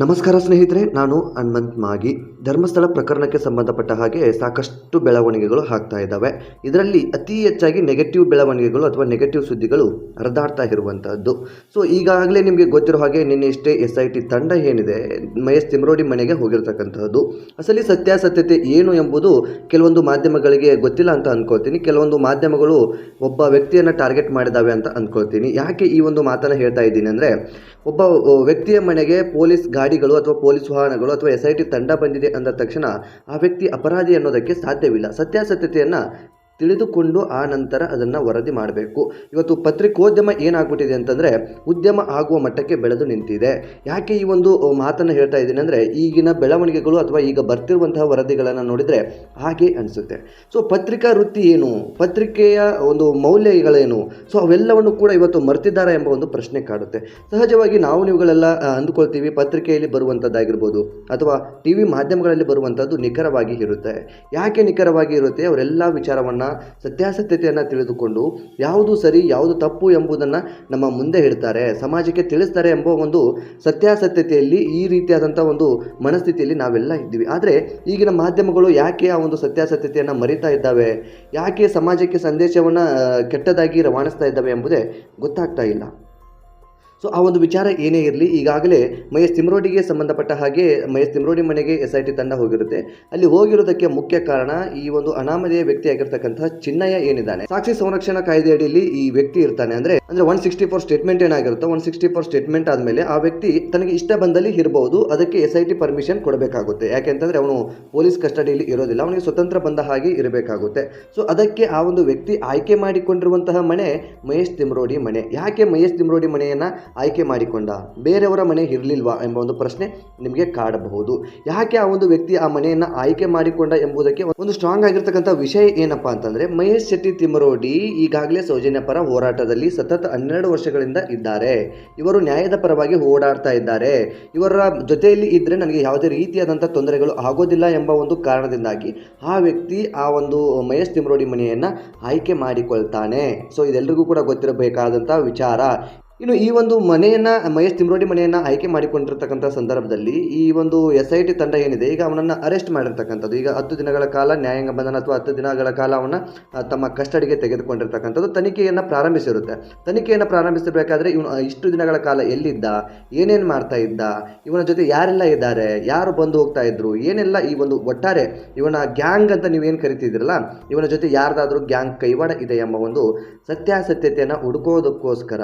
ನಮಸ್ಕಾರ ಸ್ನೇಹಿತರೆ, ನಾನು ಹನುಮಂತ್ ಮಾಗಿ. ಧರ್ಮಸ್ಥಳ ಪ್ರಕರಣಕ್ಕೆ ಸಂಬಂಧಪಟ್ಟ ಹಾಗೆ ಸಾಕಷ್ಟು ಬೆಳವಣಿಗೆಗಳು ಆಗ್ತಾ ಇದ್ದಾವೆ. ಇದರಲ್ಲಿ ಅತಿ ಹೆಚ್ಚಾಗಿ ನೆಗೆಟಿವ್ ಬೆಳವಣಿಗೆಗಳು ಅಥವಾ ನೆಗೆಟಿವ್ ಸುದ್ದಿಗಳು ಹರಿದಾಡ್ತಾ ಇರುವಂತಹದ್ದು. ಸೊ ಈಗಾಗಲೇ ನಿಮಗೆ ಗೊತ್ತಿರೋ ಹಾಗೆ ನಿನ್ನೆ ಇಷ್ಟೇ ಎಸ್ ಐ ಟಿ ತಂಡ ಏನಿದೆ, ಮಹೇಶ್ ತಿಮ್ರೋಡಿ ಮನೆಗೆ ಹೋಗಿರ್ತಕ್ಕಂಥದ್ದು ಅಸಲಿ ಸತ್ಯಾಸತ್ಯತೆ ಏನು ಎಂಬುದು ಕೆಲವೊಂದು ಮಾಧ್ಯಮಗಳಿಗೆ ಗೊತ್ತಿಲ್ಲ ಅಂತ ಅಂದ್ಕೊಳ್ತೀನಿ ಕೆಲವೊಂದು ಮಾಧ್ಯಮಗಳು ಒಬ್ಬ ವ್ಯಕ್ತಿಯನ್ನು ಟಾರ್ಗೆಟ್ ಮಾಡಿದಾವೆ ಅಂತ ಅಂದ್ಕೊಳ್ತೀನಿ ಯಾಕೆ ಈ ಒಂದು ಮಾತನ್ನು ಹೇಳ್ತಾ ಇದ್ದೀನಿ ಅಂದರೆ, ಒಬ್ಬ ವ್ಯಕ್ತಿಯ ಮನೆಗೆ ಪೊಲೀಸ್ ಗಾಡಿಗಳು ಅಥವಾ ಪೊಲೀಸ್ ವಾಹನಗಳು ಅಥವಾ ಎಸ್ ಐ ಟಿ ತಂಡ ಬಂದಿದೆ ಅಂದ ತಕ್ಷಣ ಆ ವ್ಯಕ್ತಿ ಅಪರಾಧಿ ಅನ್ನೋದಕ್ಕೆ ಸಾಧ್ಯವಿಲ್ಲ. ಸತ್ಯಾಸತ್ಯತೆಯನ್ನು ತಿಳಿದುಕೊಂಡು ಆ ನಂತರ ಅದನ್ನು ವರದಿ ಮಾಡಬೇಕು. ಇವತ್ತು ಪತ್ರಿಕೋದ್ಯಮ ಏನಾಗ್ಬಿಟ್ಟಿದೆ ಅಂತಂದರೆ ಉದ್ಯಮ ಆಗುವ ಮಟ್ಟಕ್ಕೆ ಬೆಳೆದು ನಿಂತಿದೆ. ಯಾಕೆ ಈ ಒಂದು ಮಾತನ್ನು ಹೇಳ್ತಾ ಇದ್ದೀನಿ ಅಂದರೆ ಈಗಿನ ಬೆಳವಣಿಗೆಗಳು ಅಥವಾ ಈಗ ಬರ್ತಿರುವಂತಹ ವರದಿಗಳನ್ನು ನೋಡಿದರೆ ಹಾಗೆ ಅನಿಸುತ್ತೆ. ಸೊ ಪತ್ರಿಕಾ ವೃತ್ತಿ ಏನು? ಪತ್ರಿಕೆಯ ಒಂದು ಮೌಲ್ಯಗಳೇನು? ಸೊ ಅವೆಲ್ಲವನ್ನು ಕೂಡ ಇವತ್ತು ಮರ್ತಿದ್ದಾರೆ ಎಂಬ ಒಂದು ಪ್ರಶ್ನೆ ಕಾಡುತ್ತೆ. ಸಹಜವಾಗಿ ನಾವು ನೀವುಗಳೆಲ್ಲ ಅಂದುಕೊಳ್ತೀವಿ ಪತ್ರಿಕೆಯಲ್ಲಿ ಬರುವಂಥದ್ದಾಗಿರ್ಬೋದು ಅಥವಾ ಟಿ ವಿ ಮಾಧ್ಯಮಗಳಲ್ಲಿ ಬರುವಂಥದ್ದು ನಿಖರವಾಗಿ ಇರುತ್ತೆ. ಯಾಕೆ ನಿಖರವಾಗಿ ಇರುತ್ತೆ? ಅವರೆಲ್ಲ ವಿಚಾರವನ್ನು ಸತ್ಯಾಸತ್ಯತೆಯನ್ನು ತಿಳಿದುಕೊಂಡು ಯಾವುದು ಸರಿ, ಯಾವುದು ತಪ್ಪು ಎಂಬುದನ್ನು ನಮ್ಮ ಮುಂದೆ ಇಡ್ತಾರೆ ಸಮಾಜಕ್ಕೆ ತಿಳಿಸ್ತಾರೆ ಎಂಬ ಒಂದು ಸತ್ಯಾಸತ್ಯತೆಯಲ್ಲಿ ಈ ರೀತಿಯಾದಂಥ ಒಂದು ಮನಸ್ಥಿತಿಯಲ್ಲಿ ನಾವೆಲ್ಲ ಇದ್ದೀವಿ. ಆದರೆ ಈಗಿನ ಮಾಧ್ಯಮಗಳು ಯಾಕೆ ಆ ಒಂದು ಸತ್ಯಾಸತ್ಯತೆಯನ್ನು ಮರಿತಾ ಇದ್ದಾವೆ? ಯಾಕೆ ಸಮಾಜಕ್ಕೆ ಸಂದೇಶವನ್ನು ಕೆಟ್ಟದಾಗಿ ರವಾನಿಸ್ತಾ ಇದ್ದಾವೆ ಎಂಬುದೇ ಗೊತ್ತಾಗ್ತಾ ಇಲ್ಲ. ಸೊ ಆ ಒಂದು ವಿಚಾರ ಏನೇ ಇರಲಿ, ಈಗಾಗಲೇ ಮಹೇಶ್ ತಿಮ್ರೋಡಿಗೆ ಸಂಬಂಧಪಟ್ಟ ಹಾಗೆ ಮಹೇಶ್ ತಿಮ್ರೋಡಿ ಮನೆಗೆ ಎಸ್ ಐ ಟಿ ತಂಡ ಹೋಗಿರುತ್ತೆ. ಅಲ್ಲಿ ಹೋಗಿರೋದಕ್ಕೆ ಮುಖ್ಯ ಕಾರಣ ಈ ಒಂದು ಅನಾಮಧೇಯ ವ್ಯಕ್ತಿಯಾಗಿರ್ತಕ್ಕಂತಹ ಚಿನ್ನಯ್ಯ ಏನಿದ್ದಾನೆ. ಸಾಕ್ಷಿ ಸಂರಕ್ಷಣಾ ಕಾಯ್ದೆ ಅಡಿಯಲ್ಲಿ ಈ ವ್ಯಕ್ತಿ ಇರ್ತಾನೆ. ಅಂದ್ರೆ ಅಂದ್ರೆ ಒನ್ ಸಿಕ್ಸ್ಟಿ ಫೋರ್ ಸ್ಟೇಟ್ಮೆಂಟ್ ಏನಾಗಿರುತ್ತೋ ಒನ್ ಸಿಕ್ಸ್ಟಿ ಫೋರ್ ಸ್ಟೇಟ್ಮೆಂಟ್ ಆದಮೇಲೆ ಆ ವ್ಯಕ್ತಿ ತನಗೆ ಇಷ್ಟ ಬಂದಲ್ಲಿ ಇರಬಹುದು ಅದಕ್ಕೆ ಎಸ್ ಐ ಟಿ ಪರ್ಮಿಷನ್ ಕೊಡಬೇಕಾಗುತ್ತೆ. ಯಾಕೆಂತಂದ್ರೆ ಅವನು ಪೊಲೀಸ್ ಕಸ್ಟಡಿಯಲ್ಲಿ ಇರೋದಿಲ್ಲ, ಅವನಿಗೆ ಸ್ವತಂತ್ರ ಬಂದ ಹಾಗೆ ಇರಬೇಕಾಗುತ್ತೆ. ಸೊ ಅದಕ್ಕೆ ಆ ಒಂದು ವ್ಯಕ್ತಿ ಆಯ್ಕೆ ಮಾಡಿಕೊಂಡಿರುವಂತಹ ಮನೆ ಮಹೇಶ್ ತಿಮ್ರೋಡಿ ಮನೆ. ಯಾಕೆ ಮಹೇಶ್ ತಿಮ್ರೋಡಿ ಮನೆಯನ್ನ ಆಯ್ಕೆ ಮಾಡಿಕೊಂಡ. ಬೇರೆಯವರ ಮನೆ ಇರಲಿಲ್ವಾ ಎಂಬ ಒಂದು ಪ್ರಶ್ನೆ ನಿಮಗೆ ಕಾಡಬಹುದು. ಯಾಕೆ ಆ ಒಂದು ವ್ಯಕ್ತಿ ಆ ಮನೆಯನ್ನು ಆಯ್ಕೆ ಮಾಡಿಕೊಂಡ ಎಂಬುದಕ್ಕೆ ಒಂದು ಸ್ಟ್ರಾಂಗ್ ಆಗಿರ್ತಕ್ಕಂಥ ವಿಷಯ ಏನಪ್ಪಾ ಅಂತಂದರೆ, ಮಹೇಶ್ ಶೆಟ್ಟಿ ತಿಮರೋಡಿ ಈಗಾಗಲೇ ಸೌಜನ್ಯ ಪರ ಹೋರಾಟದಲ್ಲಿ ಸತತ ಹನ್ನೆರಡು ವರ್ಷಗಳಿಂದ ಇದ್ದಾರೆ. ಇವರು ನ್ಯಾಯದ ಪರವಾಗಿ ಓಡಾಡ್ತಾ ಇದ್ದಾರೆ. ಇವರ ಜೊತೆಯಲ್ಲಿ ಇದ್ದರೆ ನನಗೆ ಯಾವುದೇ ರೀತಿಯಾದಂಥ ತೊಂದರೆಗಳು ಆಗೋದಿಲ್ಲ ಎಂಬ ಒಂದು ಕಾರಣದಿಂದಾಗಿ ಆ ವ್ಯಕ್ತಿ ಆ ಒಂದು ಮಹೇಶ್ ತಿಮರೋಡಿ ಮನೆಯನ್ನು ಆಯ್ಕೆ ಮಾಡಿಕೊಳ್ತಾನೆ. ಸೊ ಇದೆಲ್ಲರಿಗೂ ಕೂಡ ಗೊತ್ತಿರಬೇಕಾದಂಥ ವಿಚಾರ. ಇನ್ನು ಈ ಒಂದು ಮನೆಯನ್ನ, ಮಹೇಶ್ ತಿಮ್ರೋಡಿ ಮನೆಯನ್ನ ಆಯ್ಕೆ ಮಾಡಿಕೊಂಡಿರ್ತಕ್ಕಂಥ ಸಂದರ್ಭದಲ್ಲಿ ಈ ಒಂದು ಎಸ್ ಐ ಟಿ ತಂಡ ಏನಿದೆ, ಈಗ ಅವನನ್ನು ಅರೆಸ್ಟ್ ಮಾಡಿರ್ತಕ್ಕಂಥದ್ದು. ಈಗ ಹತ್ತು ದಿನಗಳ ಕಾಲ ನ್ಯಾಯಾಂಗ ಬಂಧನ ಅಥವಾ ಹತ್ತು ದಿನಗಳ ಕಾಲ ಅವನ ತಮ್ಮ ಕಸ್ಟಡಿಗೆ ತೆಗೆದುಕೊಂಡಿರ್ತಕ್ಕಂಥದ್ದು ತನಿಖೆಯನ್ನು ಪ್ರಾರಂಭಿಸಿರುತ್ತೆ. ತನಿಖೆಯನ್ನು ಪ್ರಾರಂಭಿಸಬೇಕಾದ್ರೆ ಇವನು ಇಷ್ಟು ದಿನಗಳ ಕಾಲ ಎಲ್ಲಿದ್ದ, ಏನೇನು ಮಾಡ್ತಾ ಇದ್ದ, ಇವನ ಜೊತೆ ಯಾರೆಲ್ಲ ಇದ್ದಾರೆ, ಯಾರು ಬಂದು ಹೋಗ್ತಾ ಇದ್ರು, ಏನೆಲ್ಲ ಈ ಒಂದು ಒಟ್ಟಾರೆ ಇವನ ಗ್ಯಾಂಗ್ ಅಂತ ನೀವೇನು ಕರಿತಿದ್ದೀರಲ್ಲ, ಇವನ ಜೊತೆ ಯಾರ್ದಾದ್ರೂ ಗ್ಯಾಂಗ್ ಕೈವಾಡ ಇದೆ ಎಂಬ ಒಂದು ಸತ್ಯಾಸತ್ಯತೆಯನ್ನು ಹುಡುಕೋದಕ್ಕೋಸ್ಕರ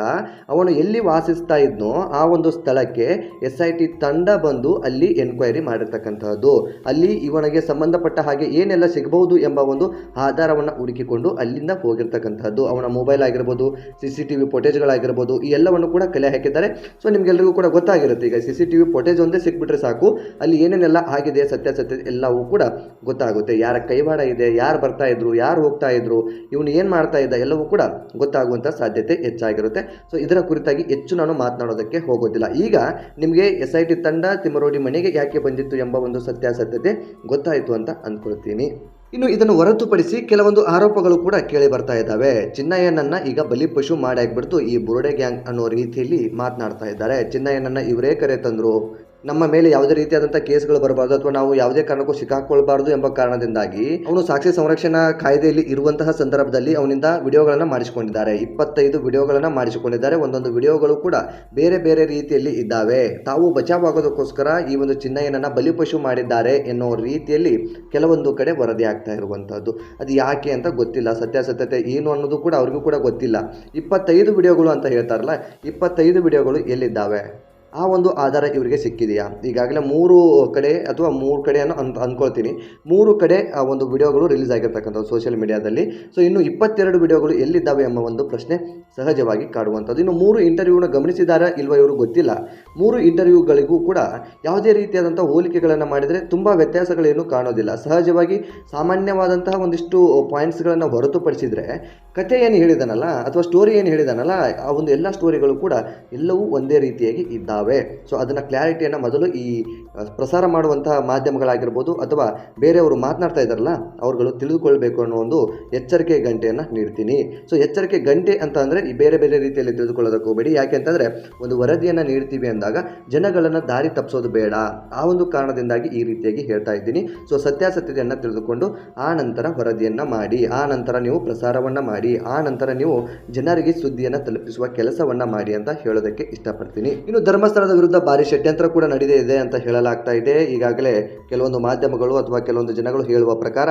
ಅವನು ಎಲ್ಲಿ ವಾಸಿಸ್ತಾ ಇದ್ನೋ ಆ ಒಂದು ಸ್ಥಳಕ್ಕೆ ಎಸ್ ಐ ಟಿ ತಂಡ ಬಂದು ಅಲ್ಲಿ ಎನ್ಕ್ವೈರಿ ಮಾಡಿರ್ತಕ್ಕಂತಹದ್ದು. ಅಲ್ಲಿ ಇವನಿಗೆ ಸಂಬಂಧಪಟ್ಟ ಹಾಗೆ ಏನೆಲ್ಲ ಸಿಗಬಹುದು ಎಂಬ ಒಂದು ಆಧಾರವನ್ನು ಹುಡುಕಿಕೊಂಡು ಅಲ್ಲಿಂದ ಹೋಗಿರ್ತಕ್ಕಂಥದ್ದು ಅವನ ಮೊಬೈಲ್ ಆಗಿರ್ಬೋದು, ಸಿ ಸಿ ಟಿ ವಿ ಫೋಟೇಜ್ಗಳಾಗಿರ್ಬೋದು, ಈ ಎಲ್ಲವನ್ನು ಕೂಡ ಕಲೆ ಹಾಕಿದ್ದಾರೆ. ಸೊ ನಿಮಗೆಲ್ಲರಿಗೂ ಕೂಡ ಗೊತ್ತಾಗಿರುತ್ತೆ. ಈಗ C C T V footage ಒಂದೇ ಸಿಕ್ಬಿಟ್ರೆ ಸಾಕು. ಅಲ್ಲಿ ಏನೇನೆಲ್ಲ ಆಗಿದೆ ಸತ್ಯಾಸತ್ಯ ಎಲ್ಲವೂ ಕೂಡ ಗೊತ್ತಾಗುತ್ತೆ. ಯಾರ ಕೈವಾಡ ಇದೆ, ಯಾರು ಬರ್ತಾ ಇದ್ರು, ಯಾರು ಹೋಗ್ತಾ ಇದ್ರು, ಇವನು ಏನು ಮಾಡ್ತಾ ಇದ್ದ ಎಲ್ಲವೂ ಕೂಡ ಗೊತ್ತಾಗುವಂಥ ಸಾಧ್ಯತೆ ಹೆಚ್ಚಾಗಿರುತ್ತೆ. ಸೊ, ಇದರ ಕುರಿತಾಗಿ ಹೆಚ್ಚು ನಾನು ಮಾತನಾಡೋದಕ್ಕೆ ಹೋಗೋದಿಲ್ಲ. ಈಗ ನಿಮಗೆ ಎಸ್ ಐ ಟಿ ತಂಡ ತಿಮ್ಮರೋಡಿ ಮನೆಗೆ ಯಾಕೆ ಬಂದಿತ್ತು ಎಂಬ ಒಂದು ಸತ್ಯಾಸತ್ಯತೆ ಗೊತ್ತಾಯಿತು ಅಂತ ಅಂದ್ಕೊಳ್ತೀನಿ. ಇನ್ನು ಇದನ್ನು ಹೊರತುಪಡಿಸಿ ಕೆಲವೊಂದು ಆರೋಪಗಳು ಕೂಡ ಕೇಳಿ ಬರ್ತಾ ಇದ್ದಾವೆ. ಚಿನ್ನಯ್ಯನನ್ನ ಈಗ ಬಲಿಪಶು ಮಾಡಿ ಹಾಕ್ಬಿಡ್ತು ಈ ಬುರುಡೆ ಗ್ಯಾಂಗ್ ಅನ್ನೋ ರೀತಿಯಲ್ಲಿ ಮಾತನಾಡ್ತಾ ಇದ್ದಾರೆ. ಚಿನ್ನಯ್ಯನನ್ನ ಇವರೇ ಕರೆ ತಂದ್ರು. ನಮ್ಮ ಮೇಲೆ ಯಾವುದೇ ರೀತಿಯಾದಂಥ ಕೇಸ್ಗಳು ಬರಬಾರ್ದು ಅಥವಾ ನಾವು ಯಾವುದೇ ಕಾರಣಕ್ಕೂ ಸಿಕ್ಕಾಕೊಳ್ಬಾರ್ದು ಎಂಬ ಕಾರಣದಿಂದಾಗಿ ಅವನು ಸಾಕ್ಷಿ ಸಂರಕ್ಷಣಾ ಕಾಯ್ದೆಯಲ್ಲಿ ಇರುವಂತಹ ಸಂದರ್ಭದಲ್ಲಿ ಅವನಿಂದ ವಿಡಿಯೋಗಳನ್ನು ಮಾಡಿಸಿಕೊಂಡಿದ್ದಾರೆ. ಇಪ್ಪತ್ತೈದು ವಿಡಿಯೋಗಳನ್ನು ಮಾಡಿಸಿಕೊಂಡಿದ್ದಾರೆ. ಒಂದೊಂದು ವಿಡಿಯೋಗಳು ಕೂಡ ಬೇರೆ ಬೇರೆ ರೀತಿಯಲ್ಲಿ ಇದ್ದಾವೆ. ತಾವು ಬಚಾವಾಗೋದಕ್ಕೋಸ್ಕರ ಈ ಒಂದು ಚಿನ್ನಯ್ಯನನ್ನ ಬಲಿಪಶು ಮಾಡಿದ್ದಾರೆ ಎನ್ನುವ ರೀತಿಯಲ್ಲಿ ಕೆಲವೊಂದು ಕಡೆ ವರದಿ ಆಗ್ತಾ ಇರುವಂಥದ್ದು ಅದು ಯಾಕೆ ಅಂತ ಗೊತ್ತಿಲ್ಲ. ಸತ್ಯಾಸತ್ಯತೆ ಏನು ಅನ್ನೋದು ಕೂಡ ಅವ್ರಿಗೂ ಕೂಡ ಗೊತ್ತಿಲ್ಲ. ಇಪ್ಪತ್ತೈದು ವಿಡಿಯೋಗಳು ಅಂತ ಹೇಳ್ತಾರಲ್ಲ, ಇಪ್ಪತ್ತೈದು ವಿಡಿಯೋಗಳು ಎಲ್ಲಿದ್ದಾವೆ? ಆ ಒಂದು ಆಧಾರ ಇವರಿಗೆ ಸಿಕ್ಕಿದೆಯಾ? ಈಗಾಗಲೇ ಮೂರು ಕಡೆ ಅಥವಾ ಮೂರು ಕಡೆ ಅನ್ನೋ ಅಂತ ಅಂದ್ಕೊಳ್ತೀನಿ ಮೂರು ಕಡೆ ಆ ಒಂದು ವಿಡಿಯೋಗಳು ರಿಲೀಸ್ ಆಗಿರ್ತಕ್ಕಂಥದ್ದು ಸೋಷಿಯಲ್ ಮೀಡಿಯಾದಲ್ಲಿ ಸೊ ಇನ್ನು ಇಪ್ಪತ್ತೆರಡು ವಿಡಿಯೋಗಳು ಎಲ್ಲಿದ್ದಾವೆ ಎಂಬ ಒಂದು ಪ್ರಶ್ನೆ ಸಹಜವಾಗಿ ಕಾಡುವಂಥದ್ದು. ಇನ್ನು ಮೂರು ಇಂಟರ್ವ್ಯೂನ ಗಮನಿಸಿದಾರಾ ಇಲ್ವಾ ಇವರು ಗೊತ್ತಿಲ್ಲ. ಮೂರು ಇಂಟರ್ವ್ಯೂಗಳಿಗೂ ಕೂಡ ಯಾವುದೇ ರೀತಿಯಾದಂಥ ಹೋಲಿಕೆಗಳನ್ನು ಮಾಡಿದರೆ ತುಂಬ ವ್ಯತ್ಯಾಸಗಳೇನು ಕಾಣೋದಿಲ್ಲ. ಸಹಜವಾಗಿ ಸಾಮಾನ್ಯವಾದಂತಹ ಒಂದಿಷ್ಟು ಪಾಯಿಂಟ್ಸ್ಗಳನ್ನು ಹೊರತುಪಡಿಸಿದರೆ ಕಥೆ ಏನು ಹೇಳಿದಾನಲ್ಲ ಅಥವಾ ಸ್ಟೋರಿ ಏನು ಹೇಳಿದಾನಲ್ಲ, ಆ ಒಂದು ಎಲ್ಲ ಸ್ಟೋರಿಗಳು ಕೂಡ ಎಲ್ಲವೂ ಒಂದೇ ರೀತಿಯಾಗಿ ಇದ್ದಾವೆ. ಇದ್ದಾವೆ. ಸೊ ಅದನ್ನು ಕ್ಲಾರಿಟಿಯನ್ನು ಮೊದಲು ಈ ಪ್ರಸಾರ ಮಾಡುವಂತಹ ಮಾಧ್ಯಮಗಳಾಗಿರ್ಬೋದು ಅಥವಾ ಬೇರೆಯವರು ಮಾತನಾಡ್ತಾ ಇದ್ದಾರಲ್ಲ, ಅವರುಗಳು ತಿಳಿದುಕೊಳ್ಬೇಕು ಅನ್ನೋ ಒಂದು ಎಚ್ಚರಿಕೆ ಗಂಟೆಯನ್ನು ನೀಡ್ತೀನಿ. ಸೊ ಎಚ್ಚರಿಕೆ ಗಂಟೆ ಅಂತ ಅಂದರೆ ಈ ಬೇರೆ ಬೇರೆ ರೀತಿಯಲ್ಲಿ ತಿಳಿದುಕೊಳ್ಳೋದಕ್ಕೆ ಹೋಗಬೇಡಿ ಯಾಕೆ ಅಂತಂದರೆ ಒಂದು ವರದಿಯನ್ನು ನೀಡ್ತೀವಿ ಅಂದಾಗ ಜನಗಳನ್ನು ದಾರಿ ತಪ್ಪಿಸೋದು ಬೇಡ. ಆ ಒಂದು ಕಾರಣದಿಂದಾಗಿ ಈ ರೀತಿಯಾಗಿ ಹೇಳ್ತಾ ಇದ್ದೀನಿ. ಸೊ ಸತ್ಯಾಸತ್ಯತೆಯನ್ನು ತಿಳಿದುಕೊಂಡು ಆ ನಂತರ ವರದಿಯನ್ನು ಮಾಡಿ, ಆ ನಂತರ ನೀವು ಪ್ರಸಾರವನ್ನು ಮಾಡಿ, ಆ ನಂತರ ನೀವು ಜನರಿಗೆ ಸುದ್ದಿಯನ್ನು ತಲುಪಿಸುವ ಕೆಲಸವನ್ನು ಮಾಡಿ ಅಂತ ಹೇಳೋದಕ್ಕೆ ಇಷ್ಟಪಡ್ತೀನಿ. ಇನ್ನು ಧರ್ಮಸ್ಥಳದ ವಿರುದ್ಧ ಭಾರಿ ಷಡ್ಯಂತ್ರ ಕೂಡ ನಡೆದೇ ಇದೆ ಅಂತ ಹೇಳಲಾಗ್ತಾ ಇದೆ. ಈಗಾಗಲೇ ಕೆಲವೊಂದು ಮಾಧ್ಯಮಗಳು ಅಥವಾ ಕೆಲವೊಂದು ಜನಗಳು ಹೇಳುವ ಪ್ರಕಾರ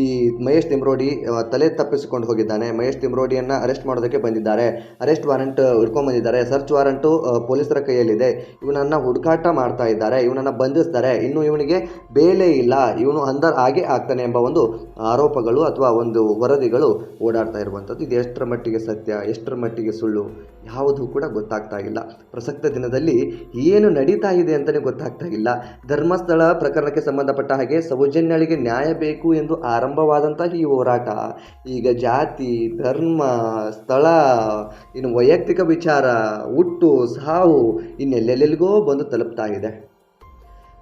ಈ ಮಹೇಶ್ ತಿಮ್ರೋಡಿ ತಲೆ ತಪ್ಪಿಸಿಕೊಂಡು ಹೋಗಿದ್ದಾನೆ. ಮಹೇಶ್ ತಿಮ್ರೋಡಿಯನ್ನು ಅರೆಸ್ಟ್ ಮಾಡೋದಕ್ಕೆ ಬಂದಿದ್ದಾರೆ. ಅರೆಸ್ಟ್ ವಾರೆಂಟ್ ಹಿಡ್ಕೊಂಡ್ ಬಂದಿದ್ದಾರೆ. ಸರ್ಚ್ ವಾರೆಂಟು ಪೊಲೀಸರ ಕೈಯಲ್ಲಿದೆ. ಇವನನ್ನು ಹುಡುಕಾಟ ಮಾಡ್ತಾ ಇದ್ದಾರೆ. ಇವನನ್ನು ಬಂಧಿಸ್ತಾರೆ. ಇನ್ನು ಇವನಿಗೆ ಬೇಲೆ ಇಲ್ಲ. ಇವನು ಅಂದರ್ ಹಾಗೆ ಆಗ್ತಾನೆ ಎಂಬ ಒಂದು ಆರೋಪಗಳು ಅಥವಾ ಒಂದು ವರದಿಗಳು ಓಡಾಡ್ತಾ ಇರುವಂಥದ್ದು. ಇದು ಎಷ್ಟರ ಮಟ್ಟಿಗೆ ಸತ್ಯ, ಎಷ್ಟರ ಮಟ್ಟಿಗೆ ಸುಳ್ಳು ಯಾವುದೂ ಕೂಡ ಗೊತ್ತಾಗ್ತಾ ಇಲ್ಲ. ಪ್ರಸಕ್ತ ದಿನದಲ್ಲಿ ಏನು ನಡೀತಾ ಇದೆ ಅಂತಲೇ ಗೊತ್ತಾಗ್ತಾ ಇಲ್ಲ. ಧರ್ಮಸ್ಥಳ ಪ್ರಕರಣಕ್ಕೆ ಸಂಬಂಧಪಟ್ಟ ಹಾಗೆ ಸೌಜನ್ಯಳಿಗೆ ನ್ಯಾಯ ಬೇಕು ಎಂದು ಆರಂಭವಾದಂತಹ ಈ ಹೋರಾಟ. ಈಗ ಜಾತಿ, ಧರ್ಮ, ಸ್ಥಳ, ಇನ್ನು ವೈಯಕ್ತಿಕ ವಿಚಾರ, ಹುಟ್ಟು, ಸಾವು ಇನ್ನೆಲ್ಲೆಲ್ಲಿಗೋ ಬಂದು ತಲುಪ್ತಾ ಇದೆ.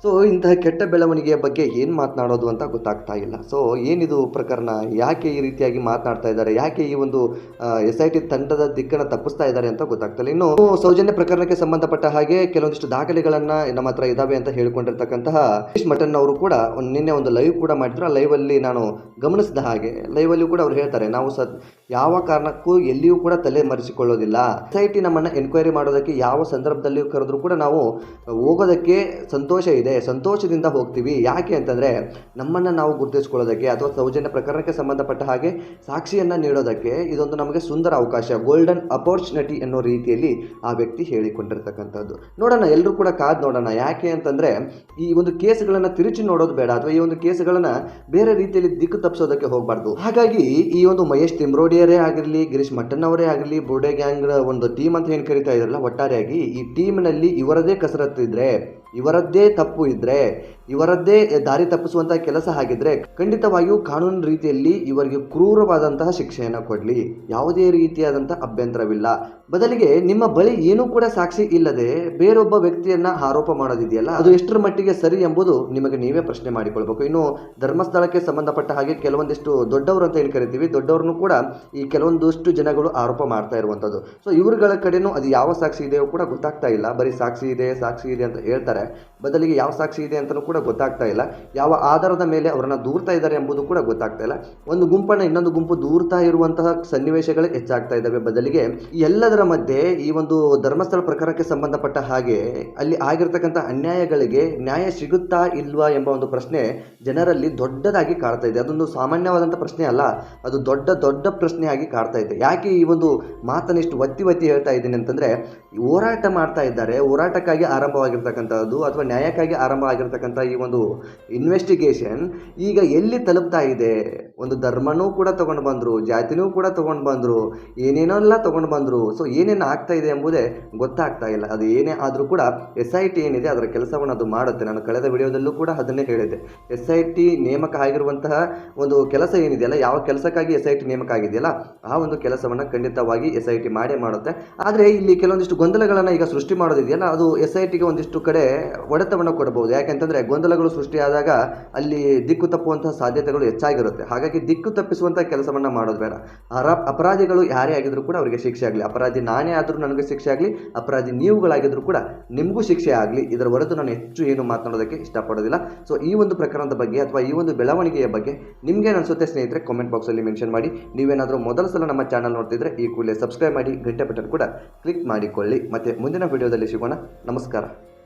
ಸೊ ಇಂತಹ ಕೆಟ್ಟ ಬೆಳವಣಿಗೆಯ ಬಗ್ಗೆ ಏನು ಮಾತನಾಡೋದು ಅಂತ ಗೊತ್ತಾಗ್ತಾ ಇಲ್ಲ. ಸೊ ಏನಿದು ಪ್ರಕರಣ? ಯಾಕೆ ಈ ರೀತಿಯಾಗಿ ಮಾತನಾಡ್ತಾ ಇದ್ದಾರೆ? ಯಾಕೆ ಈ ಒಂದು ಎಸ್ ಐ ಟಿ ತಂಡದ ದಿಕ್ಕನ್ನು ತಪ್ಪಿಸ್ತಾ ಇದ್ದಾರೆ ಅಂತ ಗೊತ್ತಾಗ್ತಾ ಇಲ್ಲ. ಇನ್ನು ಸೌಜನ್ಯ ಪ್ರಕರಣಕ್ಕೆ ಸಂಬಂಧಪಟ್ಟ ಹಾಗೆ ಕೆಲವೊಂದಿಷ್ಟು ದಾಖಲೆಗಳನ್ನು ನಮ್ಮ ಹತ್ರ ಇದಾವೆ ಅಂತ ಹೇಳ್ಕೊಂಡಿರ್ತಕ್ಕಂತಹ ಮಟನ್ ಅವರು ಕೂಡ ನಿನ್ನೆ ಒಂದು ಲೈವ್ ಕೂಡ ಮಾಡಿದ್ರು. ಆ ಲೈವಲ್ಲಿ ನಾನು ಗಮನಿಸಿದ ಹಾಗೆ ಲೈವಲ್ಲಿ ಕೂಡ ಅವ್ರು ಹೇಳ್ತಾರೆ, ನಾವು ಸ ಯಾವ ಕಾರಣಕ್ಕೂ ಎಲ್ಲಿಯೂ ಕೂಡ ತಲೆ ಮರೆಸಿಕೊಳ್ಳೋದಿಲ್ಲ. ಎಸ್ ಐ ಟಿ ನಮ್ಮನ್ನು ಎನ್ಕ್ವೈರಿ ಮಾಡೋದಕ್ಕೆ ಯಾವ ಸಂದರ್ಭದಲ್ಲಿಯೂ ಕರೆದ್ರೂ ಕೂಡ ನಾವು ಹೋಗೋದಕ್ಕೆ ಸಂತೋಷ ಇದೆ ಸಂತೋಷದಿಂದ ಹೋಗ್ತೀವಿ. ಯಾಕೆ ಅಂತಂದರೆ ನಮ್ಮನ್ನು ನಾವು ಗುರುತಿಸ್ಕೊಳ್ಳೋದಕ್ಕೆ ಅಥವಾ ಸೌಜನ್ಯ ಪ್ರಕರಣಕ್ಕೆ ಸಂಬಂಧಪಟ್ಟ ಹಾಗೆ ಸಾಕ್ಷಿಯನ್ನು ನೀಡೋದಕ್ಕೆ ಇದೊಂದು ನಮಗೆ ಸುಂದರ ಅವಕಾಶ ಗೋಲ್ಡನ್ ಅಪೋರ್ಚುನಿಟಿ ಅನ್ನೋ ರೀತಿಯಲ್ಲಿ ಆ ವ್ಯಕ್ತಿ ಹೇಳಿಕೊಂಡಿರ್ತಕ್ಕಂಥದ್ದು. ನೋಡೋಣ ಎಲ್ಲರೂ ಕೂಡ ಕಾದು ನೋಡೋಣ. ಯಾಕೆ ಅಂತಂದರೆ ಈ ಒಂದು ಕೇಸ್ಗಳನ್ನು ತಿರುಚಿ ನೋಡೋದು ಬೇಡ ಅಥವಾ ಈ ಒಂದು ಕೇಸ್ಗಳನ್ನು ಬೇರೆ ರೀತಿಯಲ್ಲಿ ದಿಕ್ಕು ತಪ್ಪಿಸೋದಕ್ಕೆ ಹೋಗಬಾರ್ದು. ಹಾಗಾಗಿ ಈ ಒಂದು ಮಹೇಶ್ ತಿಮ್ರೋಡಿಯರೇ ಆಗಿರಲಿ, ಗಿರೀಶ್ ಮಟ್ಟನ್ ಅವರೇ ಆಗಲಿ ಬುರ್ಡೆ ಗ್ಯಾಂಗ್ ಒಂದು ಟೀಮ್ ಅಂತ ಏನು ಕರಿತಾ ಇದ್ರಲ್ಲ ಒಟ್ಟಾರೆಯಾಗಿ ಈ ಟೀಮ್ನಲ್ಲಿ ಇವರದೇ ಕಸರತ್ತು ಇದ್ರೆ ಇವರದ್ದೇ ತಪ್ಪು ಇದ್ರೆ ಇವರದ್ದೇ ದಾರಿ ತಪ್ಪಿಸುವಂತಹ ಕೆಲಸ ಆಗಿದ್ರೆ ಖಂಡಿತವಾಗಿಯೂ ಕಾನೂನು ರೀತಿಯಲ್ಲಿ ಇವರಿಗೆ ಕ್ರೂರವಾದಂತಹ ಶಿಕ್ಷೆಯನ್ನು ಕೊಡಲಿ. ಯಾವುದೇ ರೀತಿಯಾದಂತಹ ಅಭ್ಯಂತರವಿಲ್ಲ. ಬದಲಿಗೆ ನಿಮ್ಮ ಬಳಿ ಏನೂ ಕೂಡ ಸಾಕ್ಷಿ ಇಲ್ಲದೆ ಬೇರೊಬ್ಬ ವ್ಯಕ್ತಿಯನ್ನ ಆರೋಪ ಮಾಡೋದಿದೆಯಲ್ಲ, ಅದು ಎಷ್ಟರ ಮಟ್ಟಿಗೆ ಸರಿ ಎಂಬುದು ನಿಮಗೆ ನೀವೇ ಪ್ರಶ್ನೆ ಮಾಡಿಕೊಳ್ಬೇಕು. ಇನ್ನು ಧರ್ಮಸ್ಥಳಕ್ಕೆ ಸಂಬಂಧಪಟ್ಟ ಹಾಗೆ ಕೆಲವೊಂದಿಷ್ಟು ದೊಡ್ಡವರು ಅಂತ ಏನು ಕರಿತೀವಿ. ದೊಡ್ಡವ್ರನ್ನು ಕೂಡ ಈ ಕೆಲವೊಂದಷ್ಟು ಜನಗಳು ಆರೋಪ ಮಾಡ್ತಾ ಇರುವಂಥದ್ದು. ಸೊ ಇವರುಗಳ ಕಡೆನೂ ಅದು ಯಾವ ಸಾಕ್ಷಿ ಇದೆಯೋ ಕೂಡ ಗೊತ್ತಾಗ್ತಾ ಇಲ್ಲ. ಬರೀ ಸಾಕ್ಷಿ ಇದೆ ಸಾಕ್ಷಿ ಇದೆ ಅಂತ ಹೇಳ್ತಾರೆ. ಬದಲಿಗೆ ಯಾವ ಸಾಕ್ಷಿ ಇದೆ ಅಂತಲೂ ಕೂಡ ಗೊತ್ತಾಗ್ತಾ ಇಲ್ಲ. ಯಾವ ಆಧಾರದ ಮೇಲೆ ಅವರನ್ನ ದೂರ್ತಾ ಇದ್ದಾರೆ ಎಂಬುದು ಕೂಡ ಗೊತ್ತಾಗ್ತಾ ಇಲ್ಲ. ಒಂದು ಗುಂಪನ್ನ ಇನ್ನೊಂದು ಗುಂಪು ದೂರ್ತಾ ಇರುವಂತಹ ಸನ್ನಿವೇಶಗಳೇ ಹೆಚ್ಚಾಗ್ತಾ ಇದ್ದಾವೆ ಬದಲಿಗೆ. ಎಲ್ಲದರ ಮಧ್ಯೆ ಈ ಒಂದು ಧರ್ಮಸ್ಥಳ ಪ್ರಕರಣಕ್ಕೆ ಸಂಬಂಧಪಟ್ಟ ಹಾಗೆ ಅಲ್ಲಿ ಆಗಿರ್ತಕ್ಕಂಥ ಅನ್ಯಾಯಗಳಿಗೆ ನ್ಯಾಯ ಸಿಗುತ್ತಾ ಇಲ್ವಾ ಎಂಬ ಒಂದು ಪ್ರಶ್ನೆ ಜನರಲ್ಲಿ ದೊಡ್ಡದಾಗಿ ಕಾಡ್ತಾ ಇದೆ. ಅದೊಂದು ಸಾಮಾನ್ಯವಾದಂಥ ಪ್ರಶ್ನೆ ಅಲ್ಲ, ಅದು ದೊಡ್ಡ ದೊಡ್ಡ ಪ್ರಶ್ನೆಯಾಗಿ ಕಾಡ್ತಾ ಇದೆ. ಯಾಕೆ ಈ ಒಂದು ಮಾತನ್ನ ಇಷ್ಟು ಒತ್ತಿ ಒತ್ತಿ ಹೇಳ್ತಾ ಇದ್ದೀನಿ ಅಂತಂದ್ರೆ ಹೋರಾಟ ಮಾಡ್ತಾ ಇದ್ದಾರೆ. ಹೋರಾಟಕ್ಕಾಗಿ ಆರಂಭವಾಗಿರ್ತಕ್ಕಂಥದ್ದು ಅಥವಾ ನ್ಯಾಯಕ್ಕಾಗಿ ಆರಂಭ ಆಗಿರ್ತಕ್ಕಂಥ ಒಂದು ಇನ್ವೆಸ್ಟಿಗೇಷನ್ ಈಗ ಎಲ್ಲಿ ತಲುಪ್ತಾ ಇದೆ? ಒಂದು ಧರ್ಮನೂ ಕೂಡ ತಗೊಂಡು ಬಂದರು, ಜಾತಿನೂ ಕೂಡ ತಗೊಂಡು ಬಂದರು ಏನೇನೆಲ್ಲ ತೊಗೊಂಡು ಬಂದರು. ಸೊ ಏನೇನು ಆಗ್ತಾ ಇದೆ ಎಂಬುದೇ ಗೊತ್ತಾಗ್ತಾ ಇಲ್ಲ. ಅದು ಏನೇ ಆದರೂ ಕೂಡ ಎಸ್ ಐ ಟಿ ಏನಿದೆ ಅದರ ಕೆಲಸವನ್ನು ಅದು ಮಾಡುತ್ತೆ. ನಾನು ಕಳೆದ ವಿಡಿಯೋದಲ್ಲೂ ಕೂಡ ಅದನ್ನೇ ಹೇಳಿದೆ ಎಸ್ ಐ ಟಿ ನೇಮಕ ಆಗಿರುವಂತಹ ಒಂದು ಕೆಲಸ ಏನಿದೆಯಲ್ಲ ಯಾವ ಕೆಲಸಕ್ಕಾಗಿ ಎಸ್ ಐ ಟಿ ನೇಮಕ ಆಗಿದೆಯಲ್ಲ, ಆ ಒಂದು ಕೆಲಸವನ್ನು ಖಂಡಿತವಾಗಿ ಎಸ್ ಐ ಟಿ ಮಾಡೇ ಮಾಡುತ್ತೆ. ಆದರೆ ಇಲ್ಲಿ ಕೆಲವೊಂದಿಷ್ಟು ಗೊಂದಲಗಳನ್ನು ಈಗ ಸೃಷ್ಟಿ ಮಾಡೋದಿದೆಯಲ್ಲ, ಅದು ಎಸ್ ಐ ಟಿಗೆ ಒಂದಿಷ್ಟು ಕಡೆ ಒಡೆತವನ್ನು ಕೊಡಬಹುದು. ಯಾಕೆಂತಂದ್ರೆ ಗೊಂದಲಗಳು ಸೃಷ್ಟಿಯಾದಾಗ ಅಲ್ಲಿ ದಿಕ್ಕು ತಪ್ಪುವಂತಹ ಸಾಧ್ಯತೆಗಳು ಹೆಚ್ಚಾಗಿರುತ್ತೆ. ಹಾಗಾಗಿ ದಿಕ್ಕು ತಪ್ಪಿಸುವಂಥ ಕೆಲಸವನ್ನು ಮಾಡೋದು ಬೇಡ. ಅಪರಾಧಿಗಳು ಯಾರೇ ಆಗಿದ್ರು ಕೂಡ ಅವರಿಗೆ ಶಿಕ್ಷೆ ಆಗಲಿ. ಅಪರಾಧಿ ನಾನೇ ಆದರೂ ನನಗೆ ಶಿಕ್ಷೆ ಆಗಲಿ, ಅಪರಾಧಿ ನೀವುಗಳಾಗಿದ್ರು ಕೂಡ ನಿಮಗೂ ಶಿಕ್ಷೆ ಆಗಲಿ. ಇದರ ಹೊರತು ನಾನು ಹೆಚ್ಚು ಏನು ಮಾತನಾಡೋದಕ್ಕೆ ಇಷ್ಟಪಡೋದಿಲ್ಲ. ಸೊ ಈ ಒಂದು ಪ್ರಕರಣದ ಬಗ್ಗೆ ಅಥವಾ ಈ ಒಂದು ಬೆಳವಣಿಗೆಯ ಬಗ್ಗೆ ನಿಮಗೆ ಅನಿಸುತ್ತೆ ಸ್ನೇಹಿತರೆ ಕಾಮೆಂಟ್ ಬಾಕ್ಸಲ್ಲಿ ಮೆನ್ಷನ್ ಮಾಡಿ. ನೀವೇನಾದರೂ ಮೊದಲ ಸಲ ನಮ್ಮ ಚಾನಲ್ ನೋಡ್ತಿದ್ರೆ ಈ ಕೂಡಲೇ ಸಬ್ಸ್ಕ್ರೈಬ್ ಮಾಡಿ ಗಂಟೆ ಬಟನ್ ಕೂಡ ಕ್ಲಿಕ್ ಮಾಡಿಕೊಳ್ಳಿ. ಮತ್ತೆ ಮುಂದಿನ ವಿಡಿಯೋದಲ್ಲಿ ಸಿಗೋಣ. ನಮಸ್ಕಾರ.